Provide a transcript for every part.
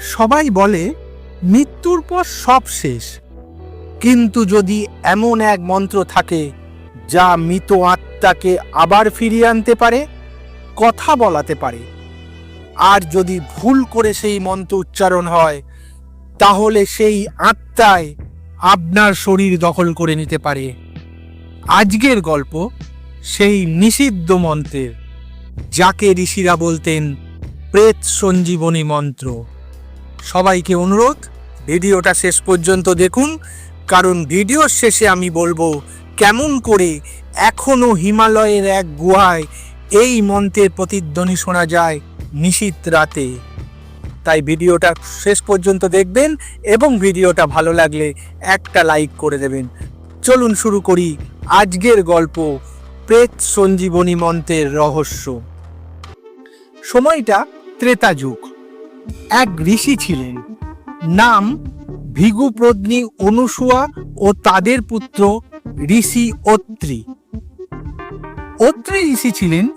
সবাই বলে, মৃত্যুর পর সব শেষ। কিন্তু যদি এমন এক মন্ত্র থাকে যা মৃত আত্মাকে আবার ফিরিয়ে আনতে পারে, কথা বলাতে পারে। আর যদি ভুল করে সেই মন্ত্র উচ্চারণ হয়, তাহলে সেই আত্মায় আপনার শরীর দখল করে নিতে পারে। আজকের গল্প সেই নিষিদ্ধ মন্ত্রের, যাকে ঋষিরা বলতেন প্রেত সঞ্জীবনী মন্ত্র। সবাইকে অনুরোধ, ভিডিওটা শেষ পর্যন্ত দেখুন, কারণ ভিডিওর শেষে আমি বলব কেমন করে এখনও হিমালয়ের এক গুহায় এই মন্ত্রের প্রতিধ্বনি শোনা যায় নিশীত রাতে। তাই ভিডিওটা শেষ পর্যন্ত দেখবেন এবং ভিডিওটা ভালো লাগলে একটা লাইক করে দেবেন। চলুন শুরু করি আজকের গল্প প্রেত সঞ্জীবনী মন্ত্রের রহস্য। সময়টা ত্রেতা যুগ। এক ঋষি ছিলেন। নাম ভিগুপ্রদ্নি অনুসুয়া ও তাদের পুত্র ঋষি অত্রি। অত্রি ঋষি ছিলেন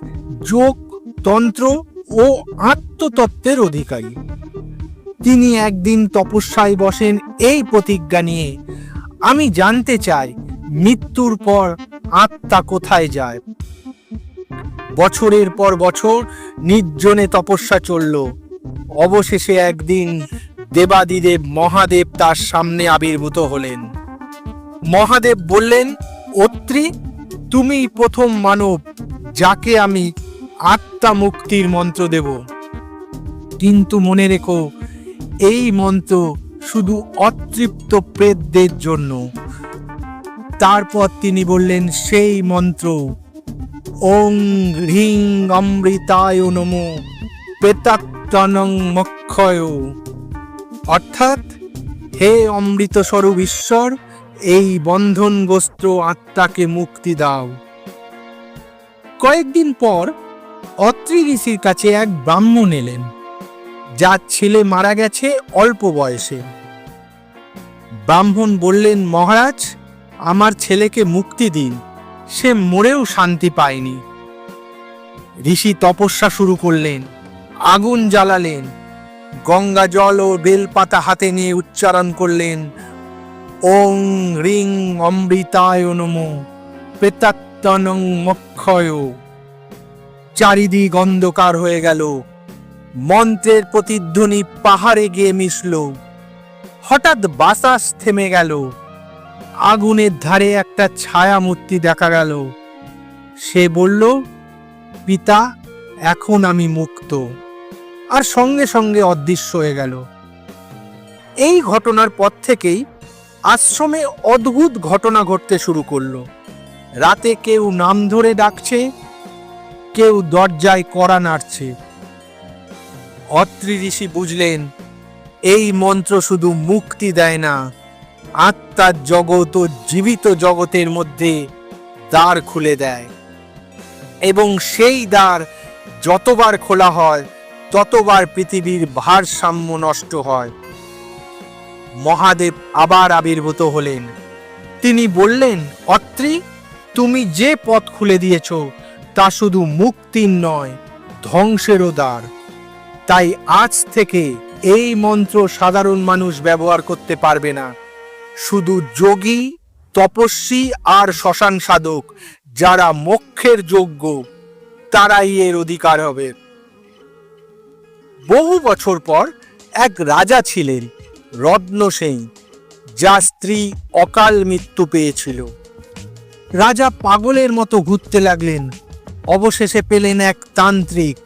যোগ, তন্ত্র ও আত্মতত্ত্বের অধিকারী। তিনি একদিন তপস্যায় বসেন এই প্রতিজ্ঞা নিয়ে, আমি জানতে চাই মৃত্যুর পর আত্মা কোথায় যায়? বছরের পর বছর নির্জনে তপস্যা চলল। অবশেষে একদিন দেবাদিদেব মহাদেব তার সামনে আবির্ভূত হলেন। মহাদেব বললেন, অত্রি তুমি প্রথম মানব যাকে আমি আত্মা মুক্তির মন্ত্র দেব। কিন্তু মনে রেখো, এই মন্ত্র শুধু অতৃপ্ত প্রেতদের জন্য। তারপর তিনি বললেন, সেই মন্ত্র, ওং হ্রিং অমৃতায় নম নমো প্রেতাত্তনং মক্ষয়। অর্থাৎ, হে অমৃত স্বরূপ ঈশ্বর, এই বন্ধনগ্রস্ত আত্মাকে মুক্তি দাও। কয়েকদিন পর, অত্রি ঋষির কাছে এক ব্রাহ্মণ এলেন, যার ছেলে মারা গেছে অল্প বয়সে। ব্রাহ্মণ বললেন, মহারাজ, আমার ছেলেকে মুক্তি দিন, সে মরেও শান্তি পায়নি। ঋষি তপস্যা শুরু করলেন আগুন জ্বালালেন। গঙ্গা জল ও বেলপাতা হাতে নিয়ে উচ্চারণ করলেন, ওং রিং অমৃতায় নমো মক্ষয়। চারিদিক অন্ধকার হয়ে গেল। মন্ত্রের প্রতিধ্বনি পাহাড়ে গিয়ে মিশল। হঠাৎ বাতাস থেমে গেল। আগুনের ধারে একটা ছায়া মূর্তি দেখা গেল। সে বলল, পিতা, এখন আমি মুক্ত। আর সঙ্গে সঙ্গে অদৃশ্য হয়ে গেল। এই ঘটনার পর থেকেই আশ্রমে অদ্ভুত ঘটনা ঘটতে শুরু করল। রাতে কেউ নাম ধরে ডাকছে, কেউ দরজায় কড়া নাড়ছে। অত্রি ঋষি বুঝলেন, এই মন্ত্র শুধু মুক্তি দেয় না আত্মার জগৎ ও জীবিত জগতের মধ্যে দ্বার খুলে দেয়। এবং সেই দ্বার যতবার খোলা হয় ততবার পৃথিবীর ভারসাম্য নষ্ট হয়, মহাদেব আবার আবির্ভূত হলেন। তিনি বললেন, অত্রি, তুমি যে পথ খুলে দিয়েছ, তা শুধু মুক্তির নয় ধ্বংসেরও দ্বার। তাই আজ থেকে এই মন্ত্র সাধারণ মানুষ ব্যবহার করতে পারবে না। শুধু যোগী, তপস্বী আর শ্মশান সাধক, যারা মোক্ষের যোগ্য, তারাই এর অধিকার হবে। বহু বছর পর এক রাজা ছিলেন, রত্ন সেন যা স্ত্রী অকাল মৃত্যু পেয়েছিল। রাজা পাগলের মতো ঘুরতে লাগলেন, অবশেষে পেলেন এক তান্ত্রিক,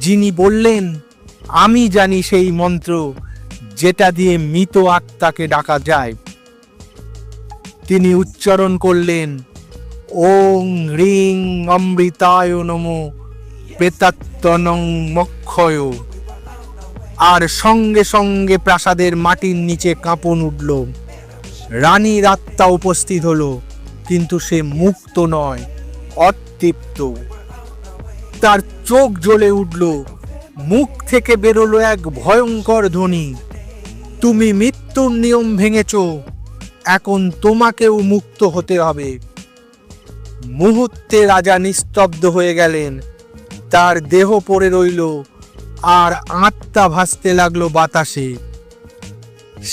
যিনি বললেন, আমি জানি সেই মন্ত্র যেটা দিয়ে মৃত আত্মাকে ডাকা যায়। তিনি উচ্চারণ করলেন, ওং রিং অমৃতায় নমো প্রেতাত্তনং মক্ষয়। আর সঙ্গে সঙ্গে প্রাসাদের মাটির নিচে কাঁপন উঠল। রানীর আত্মা উপস্থিত হলো, কিন্তু সে মুক্ত নয়, অতৃপ্ত। তার চোখ জ্বলে উঠল, মুখ থেকে বেরোলো এক ভয়ঙ্কর ধ্বনি। তুমি মৃত্যুর নিয়ম ভেঙেছ, এখন তোমাকেও মুক্ত হতে হবে। মুহূর্তে রাজা নিস্তব্ধ হয়ে গেলেন। তার দেহ পড়ে রইল, আর আত্মা ভাসতে লাগল বাতাসে।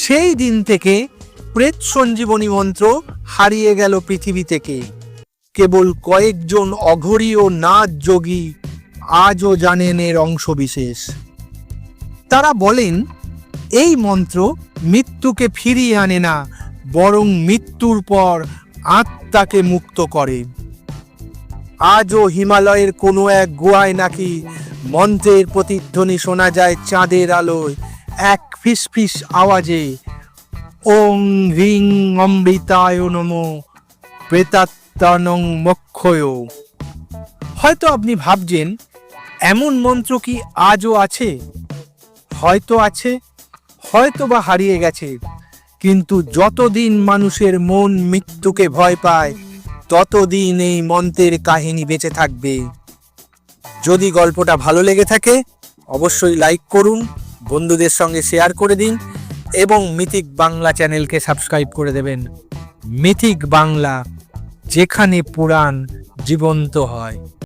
সেই দিন থেকে প্রেত সঞ্জীবনী মন্ত্র হারিয়ে গেল পৃথিবী থেকে। কেবল কয়েকজন অঘরী ও নাচ যোগী আজও জানেন এর অংশবিশেষ। তারা বলেন, এই মন্ত্র মৃত্যুকে ফিরিয়ে আনে না, বরং মৃত্যুর পর আত্মাকে মুক্ত করে। আজও হিমালয়ের কোনো এক গুহায় নাকি মন্ত্রের প্রতিধ্বনি শোনা যায় চাঁদের আলোয়। এক ফিসফিস আওয়াজে, ওং রিং অমৃতায় নম, প্রেতাত্মানং মক্ষয়। হয়তো আপনি ভাবছেন, এমন মন্ত্র কি আজও আছে? হয়তো আছে হয়তো বা হারিয়ে গেছে। কিন্তু যতদিন মানুষের মন মৃত্যুকে ভয় পায় ততদিন এই মন্ত্রের কাহিনী বেঁচে থাকবে। যদি গল্পটা ভালো লেগে থাকে, অবশ্যই লাইক করুন, বন্ধুদের সঙ্গে শেয়ার করে দিন, এবং মিথিক বাংলা চ্যানেলকে সাবস্ক্রাইব করে দেবেন। মিথিক বাংলা, যেখানে পুরাণ জীবন্ত হয়।